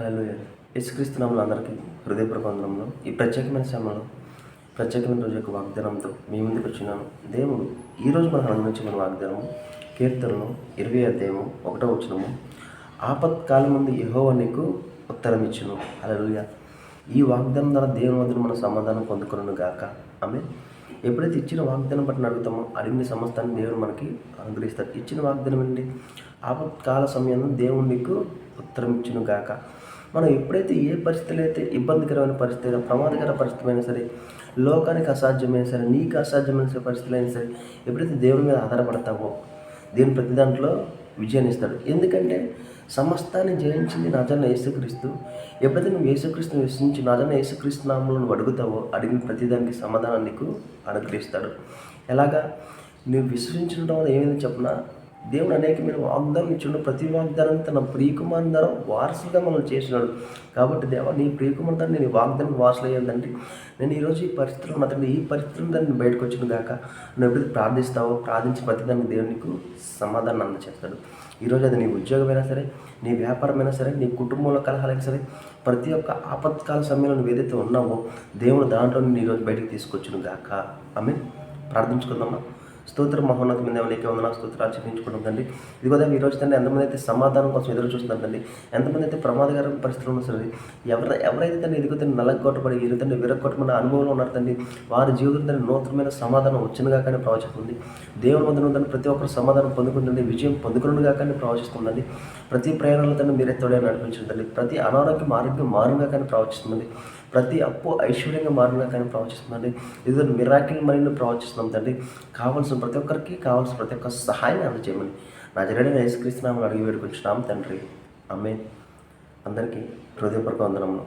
Hello యేసుక్రీస్తునాములు అందరికీ హృదయపూర్వక వందనంలో ఈ ప్రత్యేకమైన సమయంలో ప్రత్యేకమైన రోజు యొక్క వాగ్దానంతో మీ ముందుకు వచ్చినాను. దేవుడు ఈరోజు మనం అందించిన వాగ్దానం కీర్తనలు ఇరవై అధ్యాయము ఒకటో వచ్చినము ఆపత్కాలం ముందు యహోవ నీకు ఉత్తరం ఇచ్చును. అలలుయ ఈ వాగ్దానం ద్వారా దేవుని వద్ద మన సమాధానం పొందుకున్నాను గాక. ఆమె ఎప్పుడైతే ఇచ్చిన వాగ్దానం బట్టి అడుగుతామో అడిగిన సమస్తాన్ని దేవుడు మనకి అనుగ్రహిస్తారు ఇచ్చిన వాగ్దానం ఏంటి? ఆపత్కాల సమయంలో దేవుడు నీకు ఉత్తరం ఇచ్చును గాక. మనం ఎప్పుడైతే ఏ పరిస్థితులు అయితే ఇబ్బందికరమైన పరిస్థితి అయినా ప్రమాదకర పరిస్థితి అయినా సరే లోకానికి అసాధ్యమైన సరే నీకు అసాధ్యమైన పరిస్థితులైనా పరిస్థితులు అయినా సరే ఎప్పుడైతే దేవుని మీద ఆధారపడతావో దేవుని ప్రతి దాంట్లో విజయాన్ని ఇస్తాడు. ఎందుకంటే సమస్తాన్ని జయించింది నాజన్న యేసుక్రీస్తు. ఎప్పుడైతే నువ్వు యేసుక్రీస్తుని విశ్వసించి నాజన్న యేసుక్రీస్తు నామంలో నువ్వు అడుగుతావో అడిగిన ప్రతిదానికి సమాధానం నీకు అనుగ్రహిస్తాడు. ఎలాగా? నువ్వు విశ్వసించడం వల్ల ఏమైంది చెప్పినా? దేవుడు అనేకమైన వాగ్దానం ఇచ్చిండు ప్రతి వాగ్దానం తన ప్రియకుమారి ద్వారా వారసులుగా మనం చేసినాడు. కాబట్టి దేవ నీ ప్రియకుమారు ద్వారా నేను వాగ్దానం వారసులు అయ్యిందండి నేను ఈరోజు ఈ పరిస్థితిలో ఉన్న తండ్రి ఈ పరిస్థితులు దాన్ని బయటకు వచ్చిన దాకా నువ్వు ఎప్పుడైతే ప్రార్థిస్తావో ప్రార్థించి ప్రతిదాన్ని దేవుడు నీకు సమాధానం అందచేస్తాడు. ఈరోజు అది నీ ఉద్యోగమైనా సరే నీ వ్యాపారమైనా సరే నీ కుటుంబంలో కలహాలైనా సరే ప్రతి ఒక్క ఆపత్కాల సమయంలో నువ్వు ఏదైతే ఉన్నావో దేవుడు దాంట్లో నేను ఈరోజు బయటకు తీసుకొచ్చును గాక. ఆమె ప్రార్థించుకుందామా? స్తోత్ర మహోన్నతమైన అనేక వందన స్తోత్రాలు చెల్లించుకుంటాం తండ్రి. ఇది కూడా ఈ రోజు తండ్రి ఎంతమంది అయితే సమాధానం కోసం ఎదురు చూస్తున్నారు తండ్రి ఎంతమంది అయితే ప్రమాదకరమైన పరిస్థితులు ఉన్నారు సరే ఎవరు ఎవరైతే తండ్రి ఎదుగుతుంది నలగొట్టబడి ఎదుగుతుంది తండ్రి విరగొట్టమన్న అనుభవంలో ఉన్నారు తండ్రి వారి జీవితం నూతనమైన సమాధానం వచ్చినగా కానీ ప్రవచిస్తుంది దేవుని వద్ద ఉందని ప్రతి ఒక్కరు సమాధానం పొందుకుంటుంది విజయం పొందుకునుగా కానీ ప్రవచిస్తుందండి ప్రతి ప్రయాణంలో తండ్రి మీరే తోడే నడిపించండి ప్రతి అనారోగ్యం ఆరోగ్యం మారుగా కానీ ప్రవచిస్తుందండి ప్రతి అప్పు ఐశ్వర్యంగా మారినా కానీ ప్రవచిస్తుందండి ఇది మిరాకిల్ మరిన్ని ప్రవచిస్తున్నాం తండ్రి. కావాల్సిన ప్రతి ఒక్కరికి కావాల్సిన ప్రతి ఒక్క సహాయాన్ని అందజేయమని నా జరడని యేసుక్రీస్తునామని అడిగి వేడుకుంటున్నాం తండ్రి. అమ్మే అందరికీ హృదయపూర్వక వందనములు.